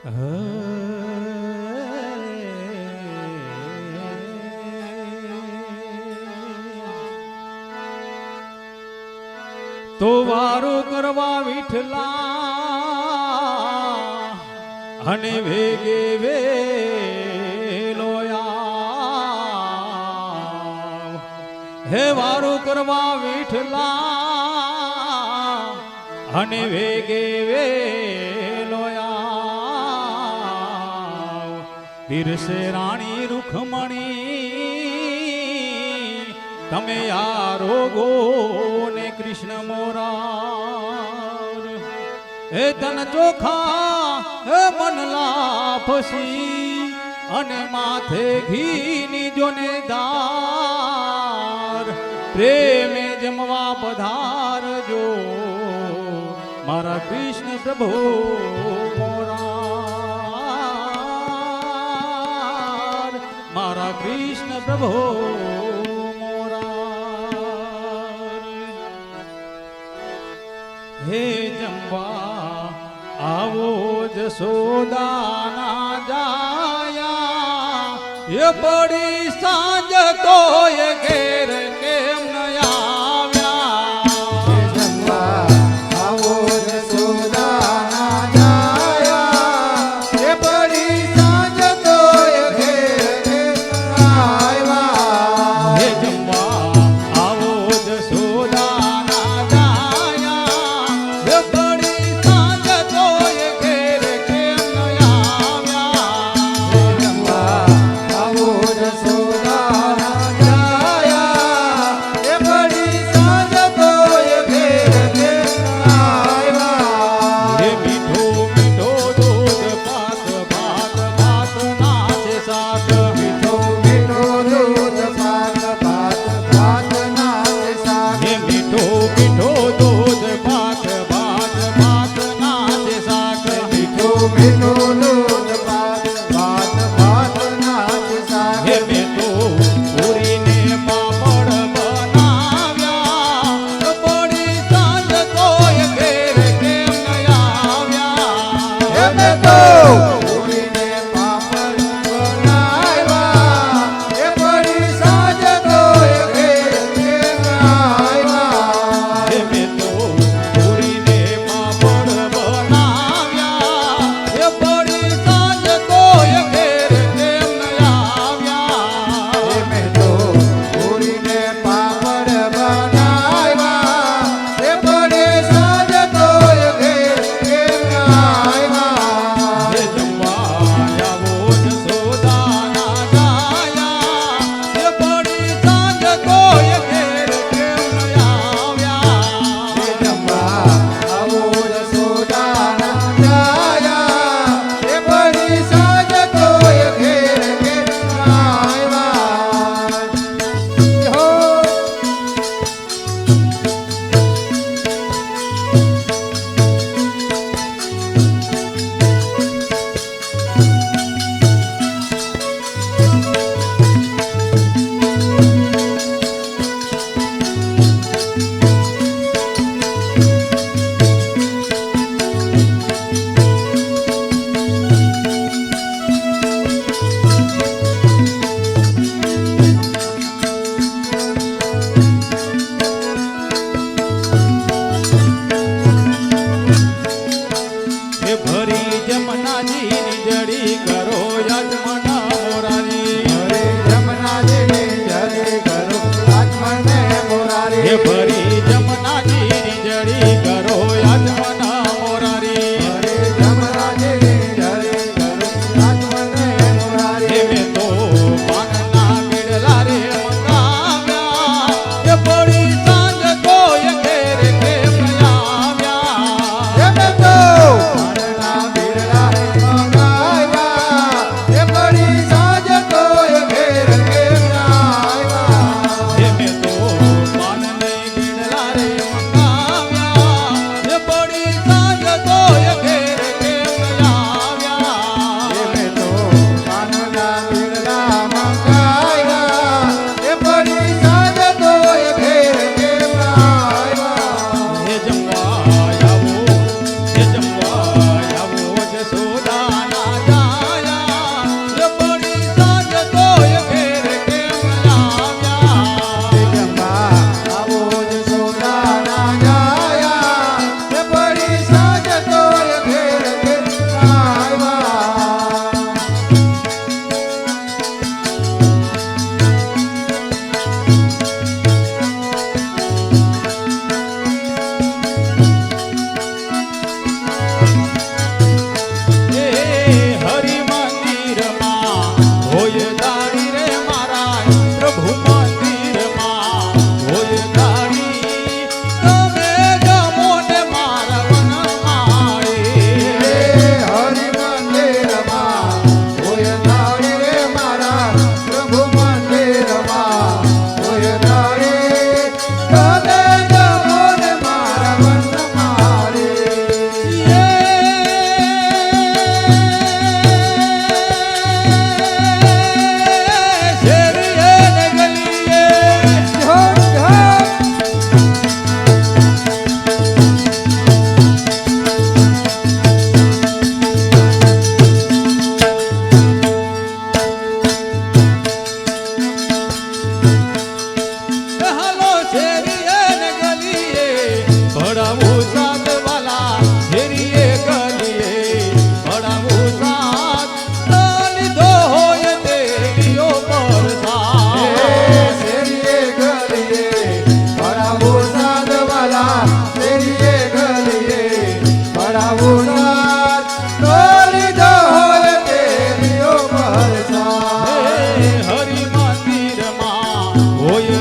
તો વારો કરવા વિઠલા અને વેગે વેલોયા. હે વારો કરવા વિઠલા અને વેગે વે પીરસે રાણી રૂખમણી, તમે યારો ગો ને કૃષ્ણ મોરા હે તન ચોખા એ મન લાફસી અને માથે ઘીની જોને દાર પ્રેમે જમવા પધારજો, મારા કૃષ્ણ પ્રભુ. कृष्ण प्रभो। हे जम्बा आवो जसोदाना जाया। ये बड़ी साँझ तो ये घेर के Foi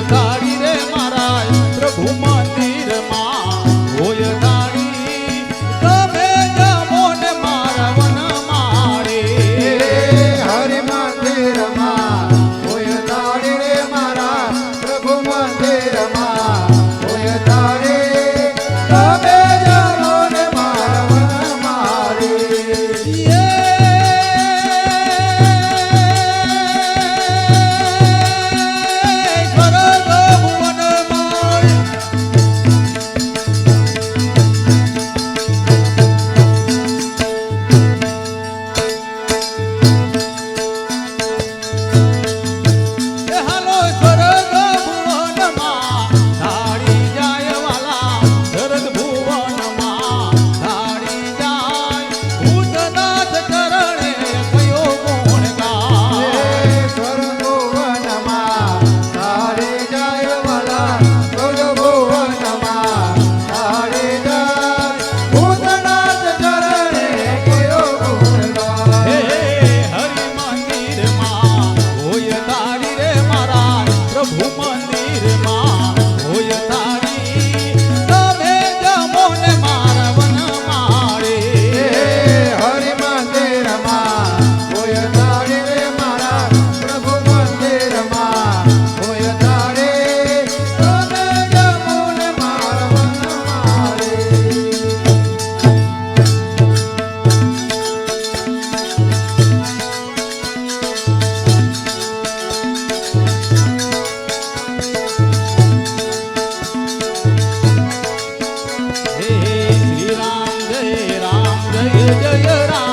जय राम